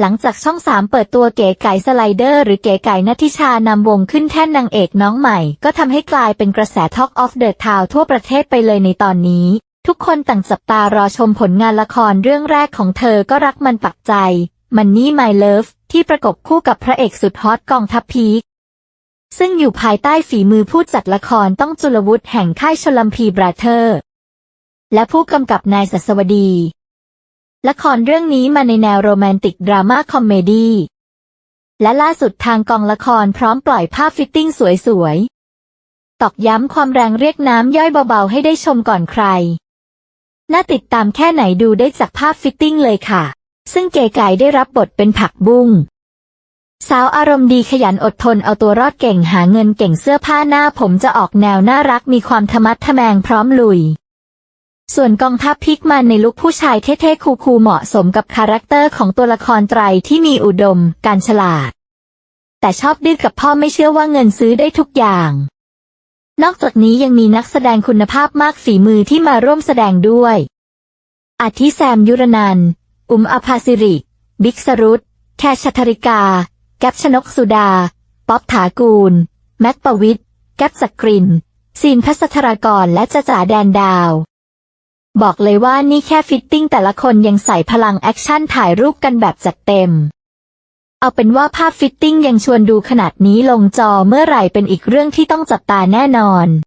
หลังจากช่องสามเปิดตัวเก๋ไก่สไลเดอร์หรือเก๋ไก่นัทิชานำวงขึ้นแท่นนางเอกน้องใหม่ ก็ทำให้กลายเป็นกระแส Talk of the Town ทั่วประเทศไปเลยในตอนนี้ ทุกคนต่างจับตารอชมผลงานละครเรื่องแรกของเธอก็รักมันปักใจ มันนี่ My Love ที่ประกบคู่กับพระเอกสุดฮอตกองทัพพีคซึ่งอยู่ภายใต้ฝีมือผู้จัดละครต้องจุลวุฒิแห่งค่ายชลัมพีบราเธอร์ และผู้กำกับนายสัสวดี ละครเรื่องนี้มาในแนวโรแมนติกดราม่าคอมเมดี้และล่าสุดทางกองละครพร้อมปล่อยภาพฟิตติ้งสวยๆ ตอกย้ำความแรงเรียกน้ำย่อยเบาๆ ให้ได้ชมก่อนใคร น่าติดตามแค่ไหนดูได้จากภาพฟิตติ้งเลยค่ะ ซึ่งเก๋ไก่ได้รับบทเป็นผักบุ้ง สาวอารมณ์ดีขยันอดทนเอาตัวรอดเก่งหาเงินเก่งเสื้อผ้าหน้าผมจะออกแนวน่ารักมีความทะมัดทะแมงพร้อมลุย ส่วนกองทัพพิกมันในลุคผู้ชายเท่ๆคูลๆเหมาะสมกับคาแรคเตอร์ของตัวละครไตรที่มีอุดม การฉลาด แต่ชอบดื้อกับพ่อไม่เชื่อว่าเงินซื้อได้ทุกอย่าง นอกจากนี้ยังมีนักแสดงคุณภาพมากฝีมือที่มาร่วมแสดงด้วย อาทิแซมยุรนัน อุมอภาสิริ บิ๊กสรุต แคชชัทริกา แก๊ปชนกสุดา ป๊อบถากูล แม็กปวิทแก๊ปจักรินซีนพัสธรากรและจจ๋าแดนดาว บอกเลยว่านี่แค่ฟิตติ้งแต่ละคนยังใส่พลังแอคชั่นถ่ายรูปกันแบบจัดเต็ม เอาเป็นว่าภาพฟิตติ้งยังชวนดูขนาดนี้ลงจอเมื่อไหร่เป็นอีกเรื่องที่ต้องจับตาแน่นอน